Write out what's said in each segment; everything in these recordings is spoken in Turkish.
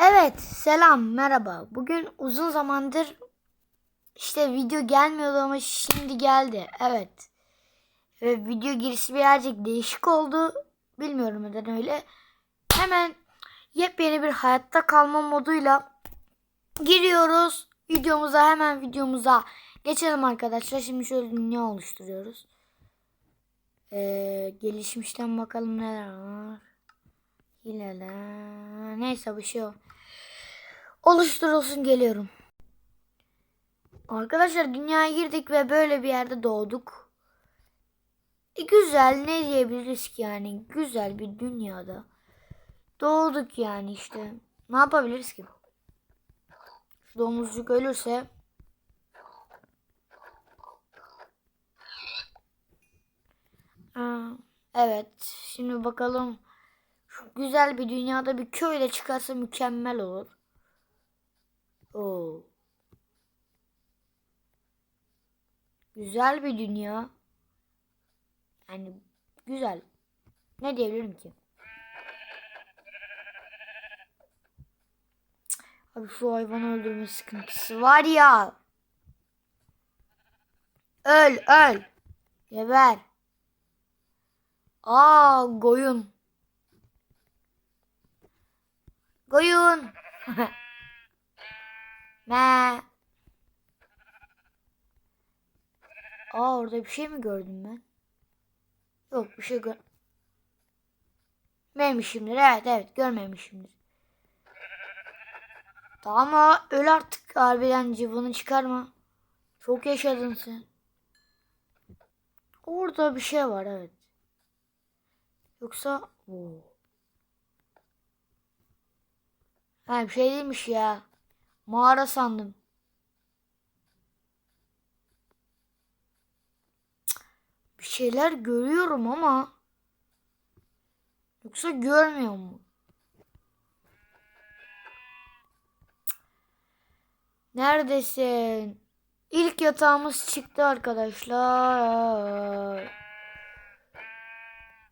Evet, selam, merhaba. Bugün uzun zamandır işte video gelmiyordu ama şimdi geldi. Evet. Ve video girişi birazcık değişik oldu. Bilmiyorum neden öyle. Hemen yepyeni bir hayatta kalma moduyla giriyoruz. Videomuza hemen videomuza geçelim arkadaşlar. Şimdi şöyle dünya oluşturuyoruz. Ee, gelişmişten bakalım neler var. Hileler. Neyse bir şey yok. Oluşturulsun geliyorum. Arkadaşlar dünyaya girdik ve böyle bir yerde doğduk. E, güzel ne diyebiliriz ki yani güzel bir dünyada doğduk yani işte. Ne yapabiliriz ki? Şu domuzcuk ölürse evet şimdi bakalım güzel bir dünyada bir köyle çıkarsa mükemmel olur. Oo. Güzel bir dünya. Yani güzel. Ne diyebilirim ki? Abi şu hayvanı öldürme sıkıntısı var ya. Öl öl. Geber. Aa koyun. Koyun. Me. Aa orada bir şey mi gördüm ben? Yok bir şey gör... Görmemişimdir. Evet evet görmemişimdir. Tamam ama öl artık harbiden cıvını çıkarma. Çok yaşadın sen. Orada bir şey var evet. Yoksa... Oo. Ha bir şey değilmiş ya. Mağara sandım. Bir şeyler görüyorum ama yoksa görmüyor mu? Neredesin? İlk yatağımız çıktı arkadaşlar.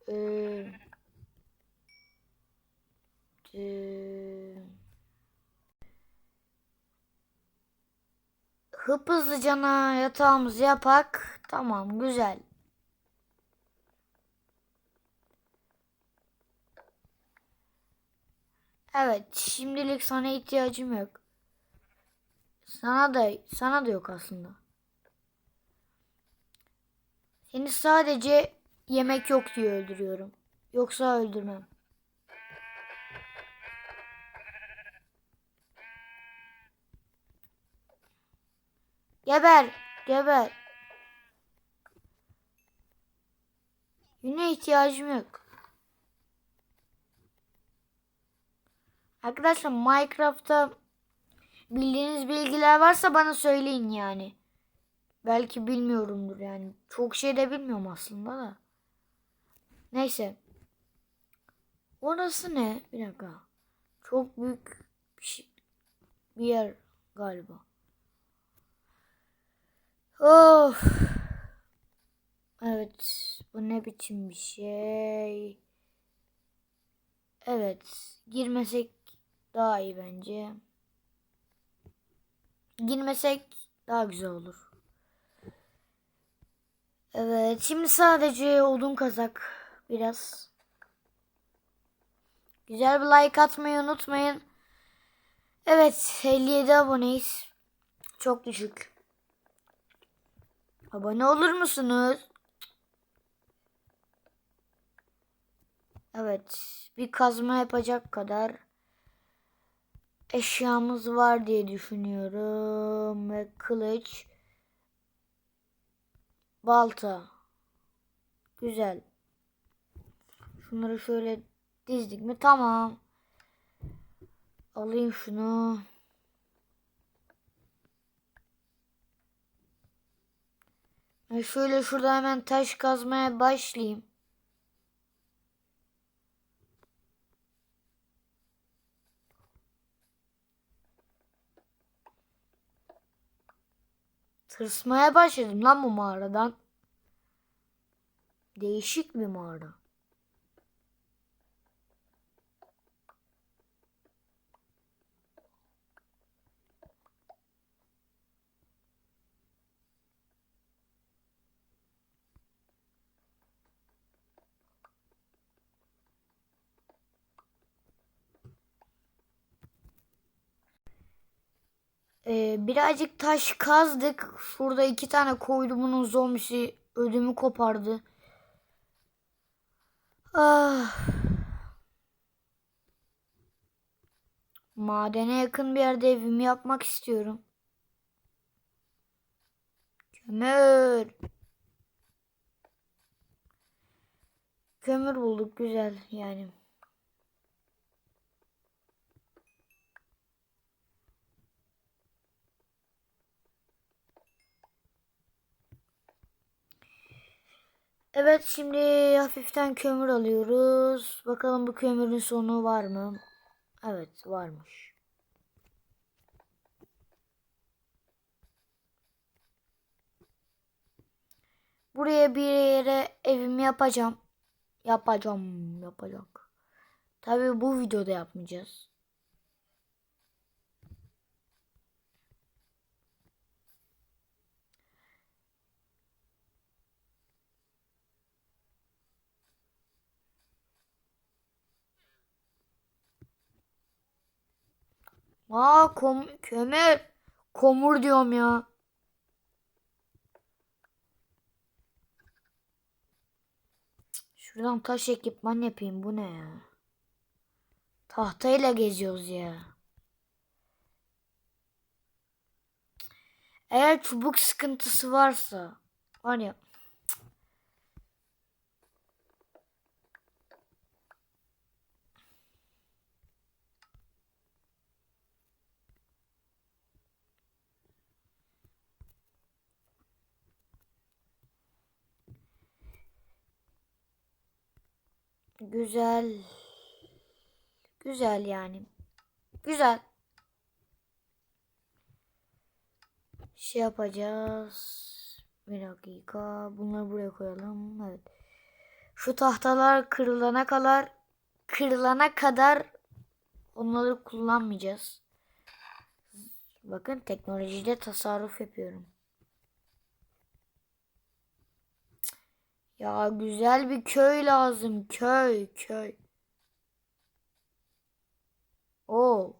Ee, Hıp hızlıcana yatağımızı yapak. Tamam güzel. Evet şimdilik sana ihtiyacım yok. Sana da sana da yok aslında. Seni sadece yemek yok diye öldürüyorum. Yoksa öldürmem. Geber, geber. Yine ihtiyacım yok. Arkadaşlar Minecraft'ta bildiğiniz bilgiler varsa bana söyleyin yani. Belki bilmiyorumdur yani. Çok şey de bilmiyorum aslında da. Neyse. Orası ne? Bir dakika. Çok büyük bir, şey, bir yer galiba. Of. Evet. Bu ne biçim bir şey? Evet. Girmesek daha iyi bence. Girmesek daha güzel olur. Evet. Şimdi sadece odun kazak. Biraz. Güzel bir like atmayı unutmayın. Evet. 57 aboneyiz. Çok düşük. Abone olur musunuz? Evet. Bir kazma yapacak kadar eşyamız var diye düşünüyorum. Ve kılıç. Balta. Güzel. Şunları şöyle dizdik mi? Tamam. Alayım şunu. E şöyle şurada hemen taş kazmaya başlayayım. Tırsmaya başladım lan bu mağaradan. Değişik bir mağara. Ee, birazcık taş kazdık. Şurada iki tane koydu bunun zombisi ödümü kopardı. Ah. Madene yakın bir yerde evimi yapmak istiyorum. Kömür. Kömür bulduk güzel yani. Evet şimdi hafiften kömür alıyoruz. Bakalım bu kömürün sonu var mı? Evet varmış. Buraya bir yere evimi yapacağım. Yapacağım, yapacak. Tabii bu videoda yapmayacağız. Aa kom kömür. Komur diyorum ya. Şuradan taş ekipman yapayım. Bu ne ya? Tahtayla geziyoruz ya. Eğer çubuk sıkıntısı varsa var ya Güzel. Güzel yani. Güzel. Şey yapacağız. Bir dakika. Bunları buraya koyalım. Evet. Şu tahtalar kırılana kadar kırılana kadar onları kullanmayacağız. Bakın teknolojide tasarruf yapıyorum. Ya güzel bir köy lazım. Köy, köy. O.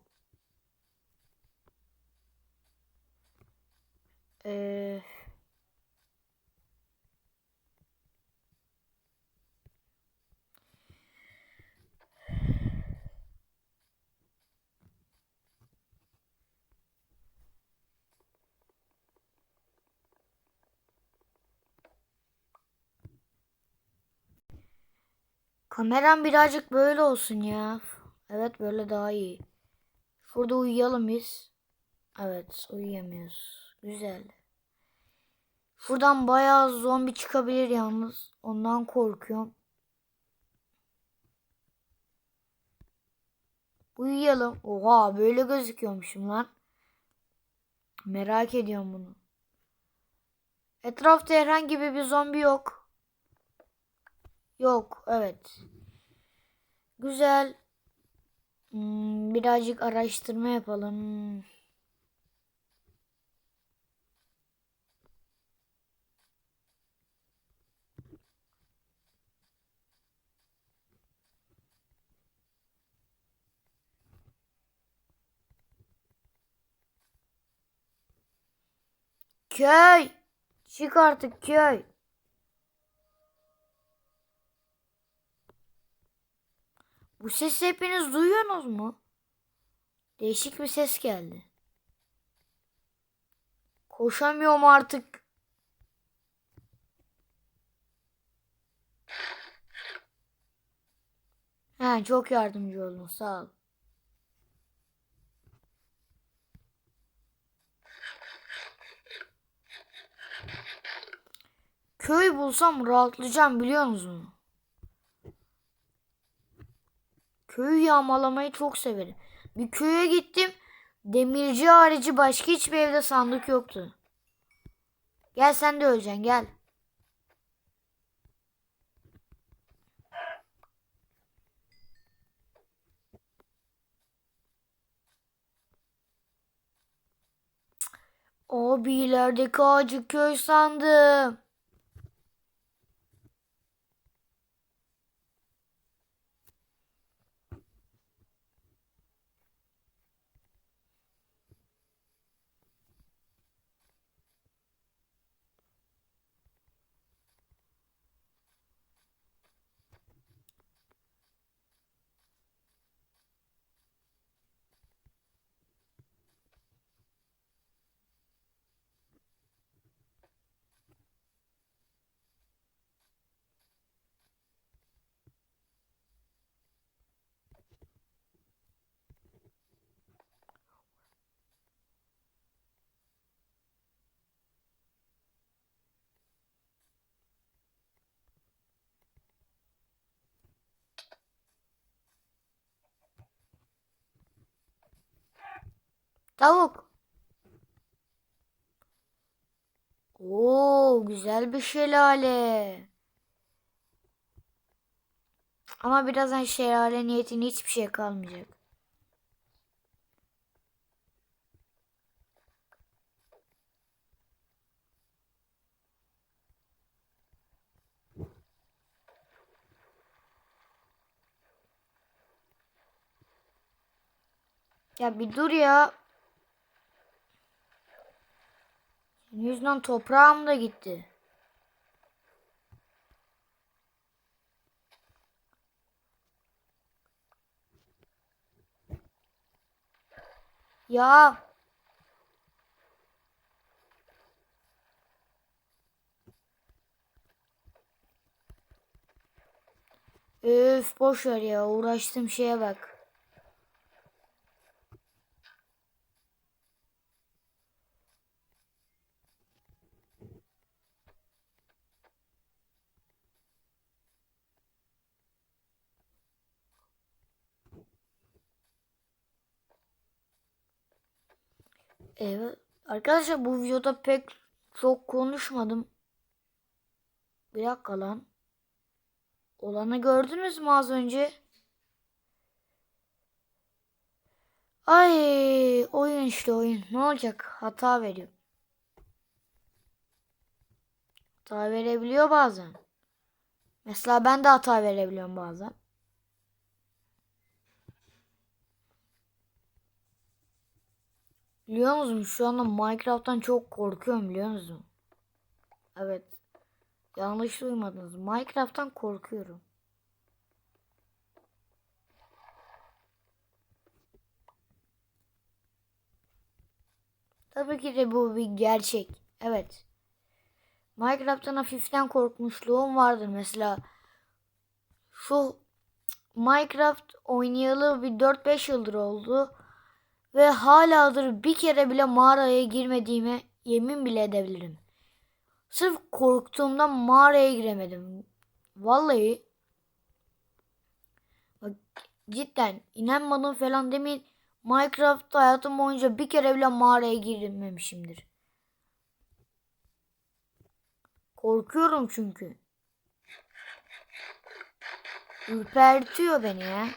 Ee, kameram birazcık böyle olsun ya. Evet böyle daha iyi. Şurada uyuyalım biz. Evet uyuyamıyoruz. Güzel. Şuradan bayağı zombi çıkabilir yalnız. Ondan korkuyorum. Uyuyalım. Oha böyle gözüküyormuşum lan. Merak ediyorum bunu. Etrafta herhangi bir zombi yok. Yok evet. Güzel. Hmm, birazcık araştırma yapalım. Köy. Çık artık köy. Bu sesi hepiniz duyuyorsunuz mu? Değişik bir ses geldi. Koşamıyorum artık. He, çok yardımcı oldun sağ ol. Köy bulsam rahatlayacağım biliyor musun? Köyü yağmalamayı çok severim. Bir köye gittim. Demirci harici başka hiçbir evde sandık yoktu. Gel sen de öleceksin gel. Abi ilerideki ağacı köy sandım. Tavuk. Oo, güzel bir şelale. Ama birazdan şelale niyetine hiçbir şey kalmayacak. Ya bir dur ya. Senin yüzünden toprağım da gitti. Ya. Öf boş ver ya uğraştığım şeye bak. Evet. Arkadaşlar bu videoda pek çok konuşmadım. Bir dakika lan. Olanı gördünüz mü az önce? Ay oyun işte oyun. Ne olacak? Hata veriyor. Hata verebiliyor bazen. Mesela ben de hata verebiliyorum bazen. Biliyor musunuz şu anda Minecraft'tan çok korkuyorum biliyor musunuz? Evet. Yanlış duymadınız. Minecraft'tan korkuyorum. Tabii ki de bu bir gerçek. Evet. Minecraft'tan hafiften korkmuşluğum vardır. Mesela şu Minecraft oynayalı bir 4-5 yıldır oldu. Ve haladır bir kere bile mağaraya girmediğime yemin bile edebilirim. Sırf korktuğumdan mağaraya giremedim. Vallahi bak cidden inanmadım falan demeyin. Minecraft hayatım boyunca bir kere bile mağaraya girmemişimdir. Korkuyorum çünkü. Ürpertiyor beni ya.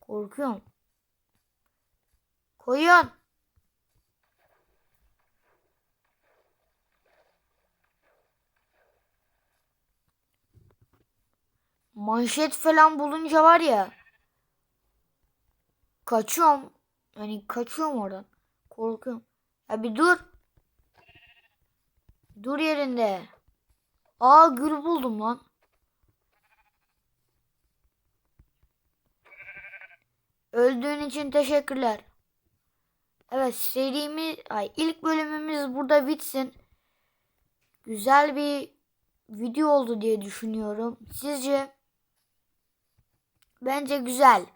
Korkuyorum. Koyun. Manşet falan bulunca var ya. Kaçıyorum. Yani kaçıyorum oradan. Korkuyorum. Ya bir dur. Dur yerinde. Aa gül buldum lan. Öldüğün için teşekkürler. Evet serimiz, ay ilk bölümümüz burada bitsin. Güzel bir video oldu diye düşünüyorum. Sizce? Bence güzel.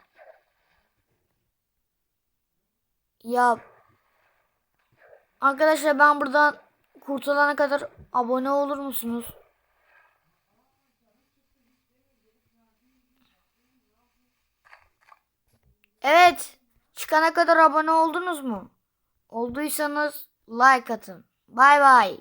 Ya arkadaşlar ben buradan kurtulana kadar abone olur musunuz? Evet. Çıkana kadar abone oldunuz mu? Olduysanız like atın. Bay bay.